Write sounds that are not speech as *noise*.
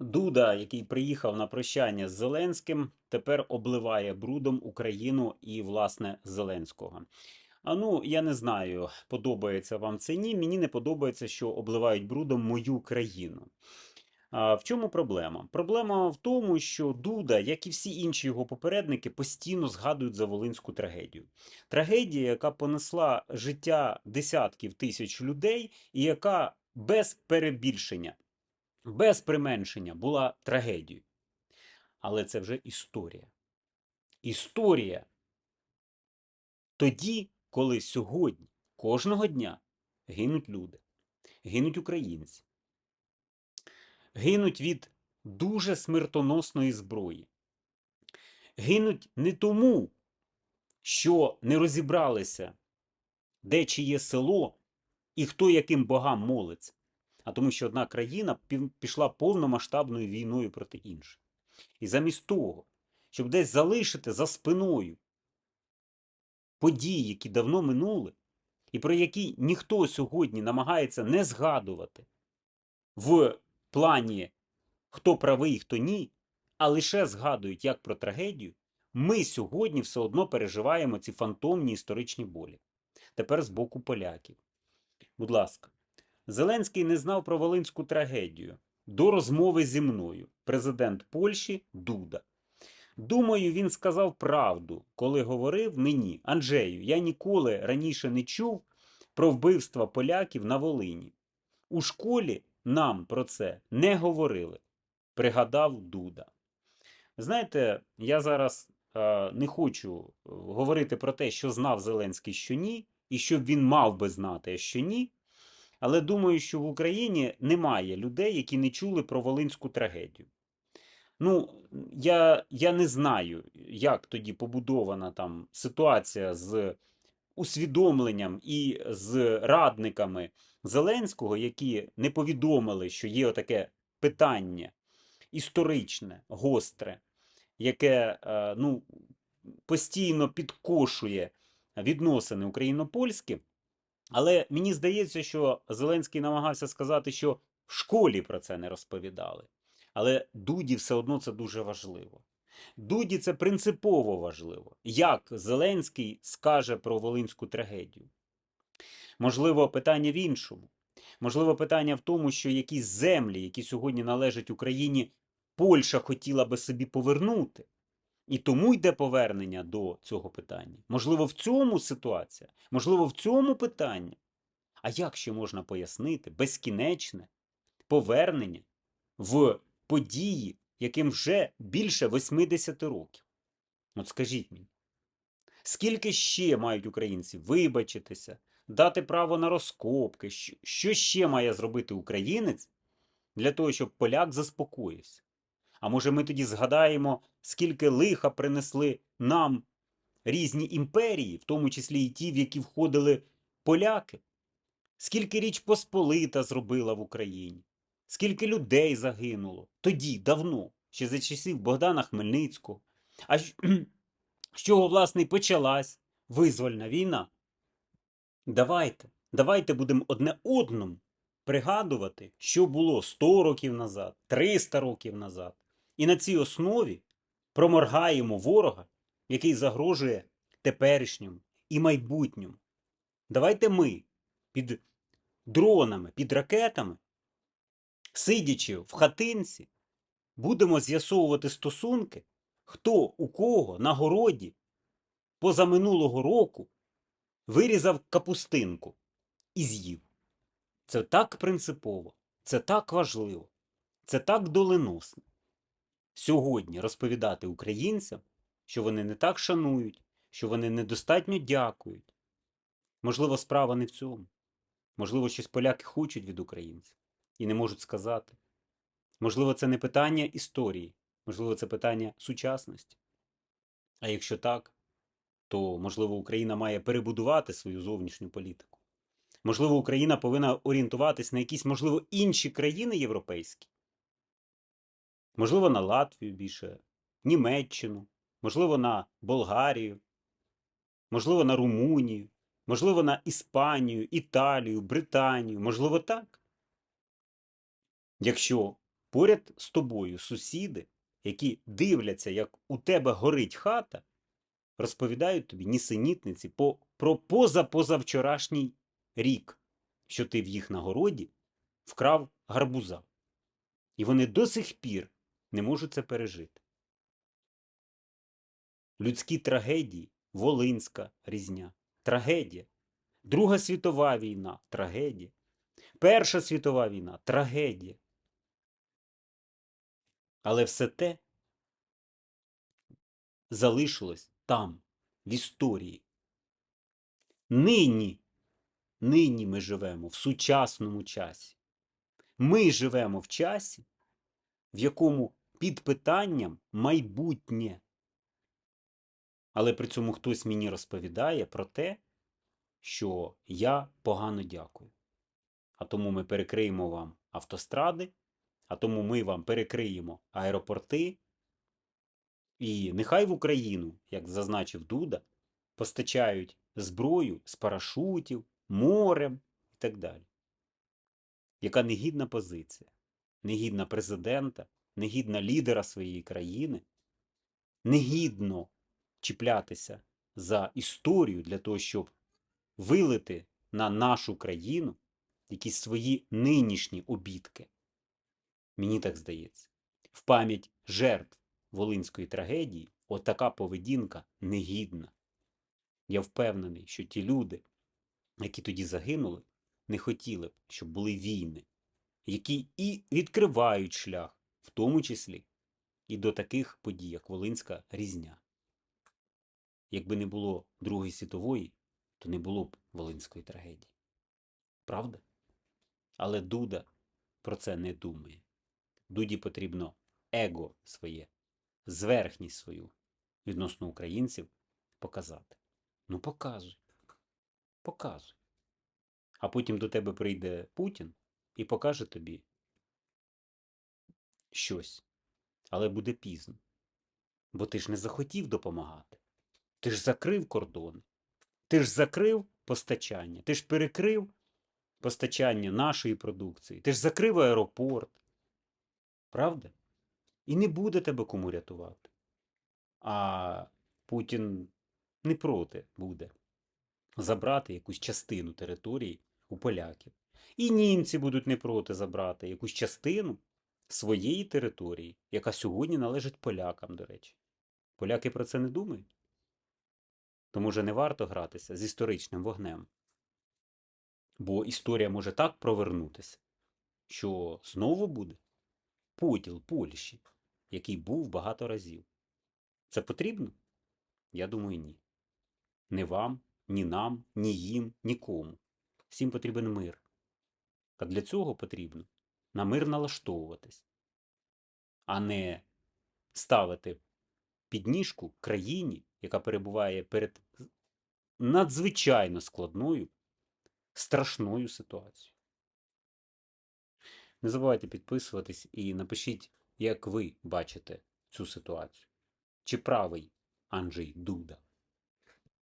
Дуда, який приїхав на прощання з Зеленським, тепер обливає брудом Україну і, власне, Зеленського. А ну, я не знаю, подобається вам це ні. Мені не подобається, що обливають брудом мою країну. А в чому проблема? Проблема в тому, що Дуда, як і всі інші його попередники, постійно згадують за волинську трагедію. Трагедія, яка понесла життя десятків тисяч людей, і яка без перебільшення без применшення була трагедією. Але це вже історія. Історія тоді, коли сьогодні, кожного дня гинуть люди, гинуть українці, гинуть від дуже смертоносної зброї. Гинуть не тому, що не розібралися, де чиє село і хто яким богам молиться а тому, що одна країна пішла повномасштабною війною проти іншої. І замість того, щоб десь залишити за спиною події, які давно минули, і про які ніхто сьогодні намагається не згадувати в плані хто правий, хто ні, а лише згадують як про трагедію, ми сьогодні все одно переживаємо ці фантомні історичні болі. Тепер з боку поляків. Будь ласка, Зеленський не знав про Волинську трагедію до розмови зі мною, президент Польщі Дуда. Думаю, він сказав правду, коли говорив мені, Анджею, я ніколи раніше не чув про вбивства поляків на Волині. У школі нам про це не говорили, пригадав Дуда. Знаєте, я зараз е, не хочу говорити про те, що знав Зеленський, що ні, і що він мав би знати, а що ні. Але думаю, що в Україні немає людей, які не чули про Волинську трагедію. Ну, я я не знаю, як тоді побудована там ситуація з усвідомленням і з радниками Зеленського, які не повідомили, що є таке питання історичне, гостре, яке е, ну, постійно підкошує відносини україно-польські. Але мені здається, що Зеленський намагався сказати, що в школі про це не розповідали. Але Дуді все одно це дуже важливо. Дуді це принципово важливо. Як Зеленський скаже про Волинську трагедію? Можливо, питання в іншому. Можливо, питання в тому, що якісь землі, які сьогодні належать Україні, Польща хотіла би собі повернути. І тому йде повернення до цього питання. Можливо, в цьому ситуація, можливо, в цьому питанні. А як ще можна пояснити безкінечне повернення в події, яким вже більше 80 років? От скажіть мені, скільки ще мають українці вибачитися, дати право на розкопки? Що ще має зробити українець для того, щоб поляк заспокоївся? А може ми тоді згадаємо, скільки лиха принесли нам різні імперії, в тому числі і ті, в які входили поляки? Скільки річ Посполита зробила в Україні? Скільки людей загинуло? Тоді, давно, ще за часів Богдана Хмельницького. А *clears throat* з чого, власне, почалась визвольна війна? Давайте, давайте будемо одне одному пригадувати, що було 100 років назад, 300 років назад. І на цій основі проморгаємо ворога, який загрожує теперішньому і майбутньому. Давайте ми під дронами, під ракетами, сидячи в хатинці, будемо з'ясовувати стосунки, хто у кого на городі позаминулого року вирізав капустинку і з'їв. Це так принципово, це так важливо, це так доленосно сьогодні розповідати українцям, що вони не так шанують, що вони недостатньо дякують. Можливо, справа не в цьому. Можливо, щось поляки хочуть від українців і не можуть сказати. Можливо, це не питання історії, можливо, це питання сучасності. А якщо так, то, можливо, Україна має перебудувати свою зовнішню політику. Можливо, Україна повинна орієнтуватись на якісь, можливо, інші країни європейські, можливо, на Латвію більше, Німеччину, можливо, на Болгарію, можливо, на Румунію, можливо, на Іспанію, Італію, Британію, можливо, так. Якщо поряд з тобою сусіди, які дивляться, як у тебе горить хата, розповідають тобі нісенітниці про позапозавчорашній рік, що ти в їх нагороді вкрав гарбуза. І вони до сих пір не можуть це пережити. Людські трагедії, Волинська різня, трагедія. Друга світова війна трагедія. Перша світова війна трагедія. Але все те залишилось там, в історії. Нині, нині ми живемо в сучасному часі. Ми живемо в часі, в якому під питанням майбутнє. Але при цьому хтось мені розповідає про те, що я погано дякую. А тому ми перекриємо вам автостради, а тому ми вам перекриємо аеропорти. І нехай в Україну, як зазначив Дуда, постачають зброю з парашутів, морем і так далі. Яка негідна позиція, негідна президента, негідна лідера своєї країни, негідно чіплятися за історію для того, щоб вилити на нашу країну якісь свої нинішні обідки. Мені так здається, в пам'ять жертв Волинської трагедії отака поведінка негідна. Я впевнений, що ті люди, які тоді загинули, не хотіли б, щоб були війни, які і відкривають шлях, в тому числі і до таких подій, як Волинська різня. Якби не було Другої світової, то не було б Волинської трагедії. Правда? Але Дуда про це не думає. Дуді потрібно его своє, зверхність свою відносно українців показати. Ну, показуй. Показуй. А потім до тебе прийде Путін і покаже тобі щось. Але буде пізно. Бо ти ж не захотів допомагати. Ти ж закрив кордони. Ти ж закрив постачання. Ти ж перекрив постачання нашої продукції. Ти ж закрив аеропорт. Правда? І не буде тебе кому рятувати. А Путін не проти буде забрати якусь частину території у поляків. І німці будуть не проти забрати якусь частину своєї території, яка сьогодні належить полякам, до речі. Поляки про це не думають. Тому вже не варто гратися з історичним вогнем. Бо історія може так провернутися, що знову буде поділ Польщі, який був багато разів. Це потрібно? Я думаю, ні. Не вам, ні нам, ні їм, нікому. Всім потрібен мир. А для цього потрібно на мир налаштовуватись, а не ставити підніжку країні, яка перебуває перед надзвичайно складною, страшною ситуацією. Не забувайте підписуватись і напишіть, як ви бачите цю ситуацію. Чи правий Анджей Дуда?